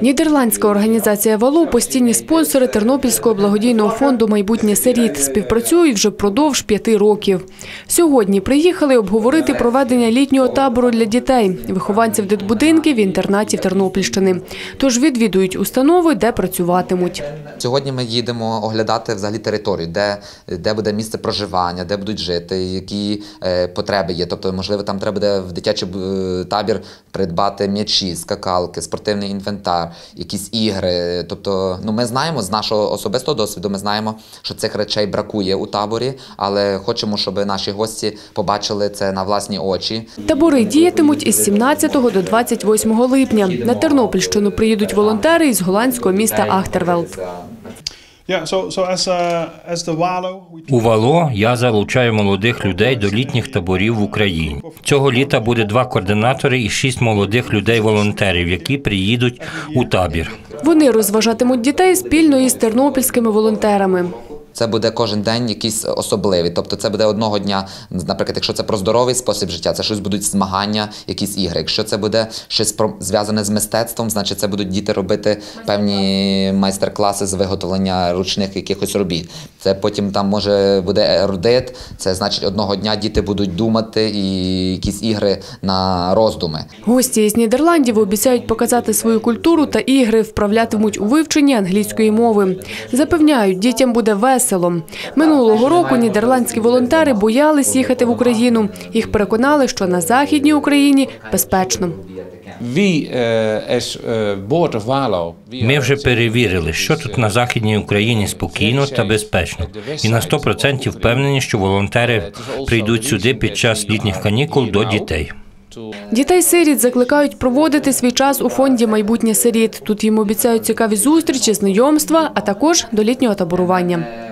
Нідерландська організація Вало постійні спонсори Тернопільського благодійного фонду Майбутнє сиріт співпрацюють вже впродовж п'яти років. Сьогодні приїхали обговорити проведення літнього табору для дітей, вихованців дитбудинків і інтернатів Тернопільщини. Тож відвідують установи, де працюватимуть. Сьогодні ми їдемо оглядати взагалі територію, де, де буде місце проживання, де будуть жити, які е, потреби є. Тобто, можливо, там треба буде в дитячий табір придбати м'ячі, скакалки, спортивний інвентар, якісь ігри. Тобто, ну ми знаємо з нашого особистого досвіду, ми знаємо, що цих речей бракує у таборі, але хочемо, щоб наші гості побачили це на власні очі. Табори діятимуть із 17 до 28 липня. На Тернопільщину приїдуть волонтери із голландського міста Ахтервелд. У Вало я залучаю молодих людей до літніх таборів в Україні. Цього літа буде два координатори і шість молодих людей-волонтерів, які приїдуть у табір. Вони розважатимуть дітей спільно із тернопільськими волонтерами. Це буде кожен день якийсь особливий. Тобто це буде одного дня, наприклад, якщо це про здоровий спосіб життя, це щось будуть змагання, якісь ігри. Якщо це буде щось про зв'язане з мистецтвом, значить це будуть діти робити певні майстер-класи з виготовлення ручних якихось робіт. Це потім там може буде ерудит. Це значить одного дня діти будуть думати і якісь ігри на роздуми. Гості із Нідерландів обіцяють показати свою культуру та ігри, вправлятимуть у вивченні англійської мови. Запевняють, дітям буде весело. Минулого року нідерландські волонтери боялись їхати в Україну. Їх переконали, що на західній Україні безпечно. Walo? wie Ми вже перевірили, що тут на західній Україні спокійно та безпечно, і на 100% впевнені, що волонтери прийдуть сюди під час літніх канікул до дітей. Дітей сиріт закликають проводити свій час у фонді майбутнє сиріт. Тут їм обіцяють цікаві зустрічі, знайомства, а також до літнього таборування.